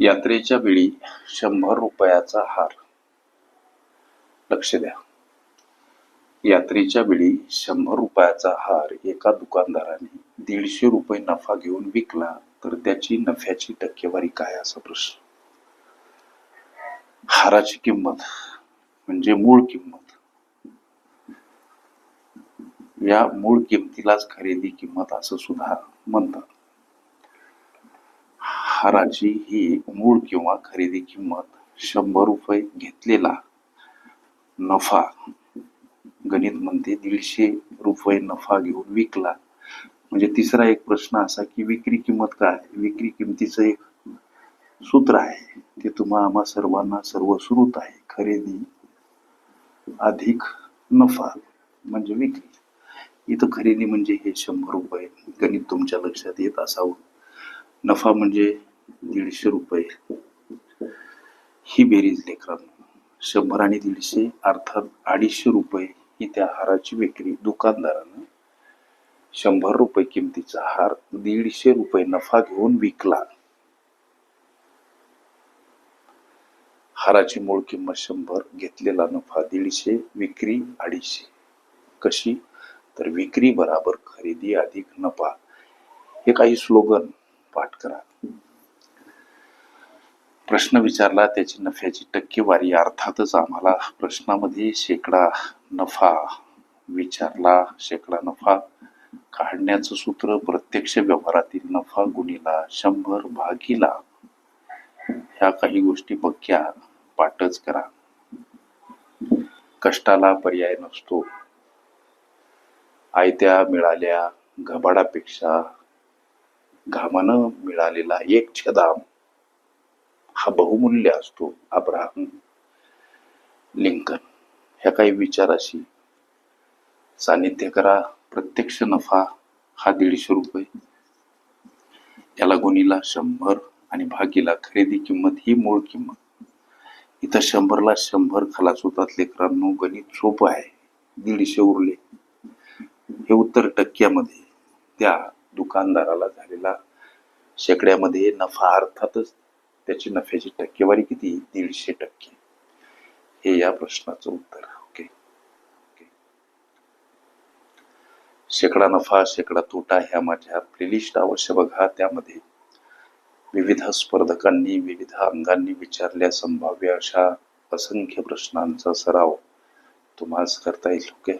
यात्रेच्या वेळी शंभर रुपयाचा हार. लक्ष द्या. यात्रेच्या वेळी शंभर रुपयाचा हार एका दुकानदाराने दीडशे रुपये नफा घेऊन विकला तर त्याची नफ्याची टक्केवारी काय असा प्रश्न? हाराची किंमत म्हणजे मूळ किंमत. या मूळ किमतीलाच खरेदी किंमत असं सुद्धा म्हणतात. हाराची ही मूळ किंवा खरेदी किंमत शंभर रुपये घेतलेला नफा. गणित म्हणते दीडशे रुपये नफा घेऊन विकला. म्हणजे तिसरा एक प्रश्न असा की विक्री किंमत काय? विक्री किमतीचं एक सूत्र आहे. ते तुम्हा आम्हा सर्वांना सर्व सुरूत आहे. खरेदी अधिक नफा म्हणजे विक्री. इथं खरेदी म्हणजे हे शंभर रुपये. गणित तुमच्या लक्षात येत असावं. नफा म्हणजे दीडशे रुपये. ही बेरीज लेकरांनो शंभर आणि दीडशे अर्थात अडीचशे रुपये ही त्या हाराची विक्री दुकानदारानं शंभर रुपये किमतीचा हार दीडशे रुपये नफा घेऊन विकला. हाराची मूळ किंमत शंभर घेतलेला नफा दीडशे विक्री अडीचशे. कशी? तर विक्री बराबर खरेदी अधिक नफा. हे काही स्लोगन पाठ करा. प्रश्न विचारला त्याची नफ्याची टक्केवारी अर्थातच आम्हाला प्रश्नामध्ये शेकडा नफा विचारला शेकडा नफा काढण्याचं सूत्र प्रत्यक्ष व्यवहारातील नफा गुणीला शंभर भागीला. ह्या काही गोष्टी पक्क्या पाठच करा. कष्टाला पर्याय नसतो. आयत्या मिळाल्या घबाडापेक्षा घामानं मिळालेला एक छदाम. हा बहुमूल्य असतो अब्राहम लिंकन. ह्या काही विचाराशी सानिध्य करा. प्रत्यक्ष नफा हा दीडशे रुपये. याला गुणीला शंभर आणि भागीला खरेदी किंमत ही मूळ किंमत. इथं शंभरला शंभर खलास होतात लेकरांनो. गणित सोपं आहे. दीडशे उरले. हे उत्तर टक्क्यामध्ये त्या दुकानदाराला झालेला शेकड्यामध्ये नफा अर्थातच त्याची नफ्याची टक्केवारी किती? दीडशे टक्के. हे या प्रश्नाचं उत्तर. ओके शेकडा नफा शेकडा तोटा ह्या माझ्या प्लेलिस्ट अवश्य बघा. त्यामध्ये विविध स्पर्धकांनी विविध अंगांनी विचारल्या संभाव्य अशा असंख्य प्रश्नांचा सराव तुम्हाला करता येईल. ओके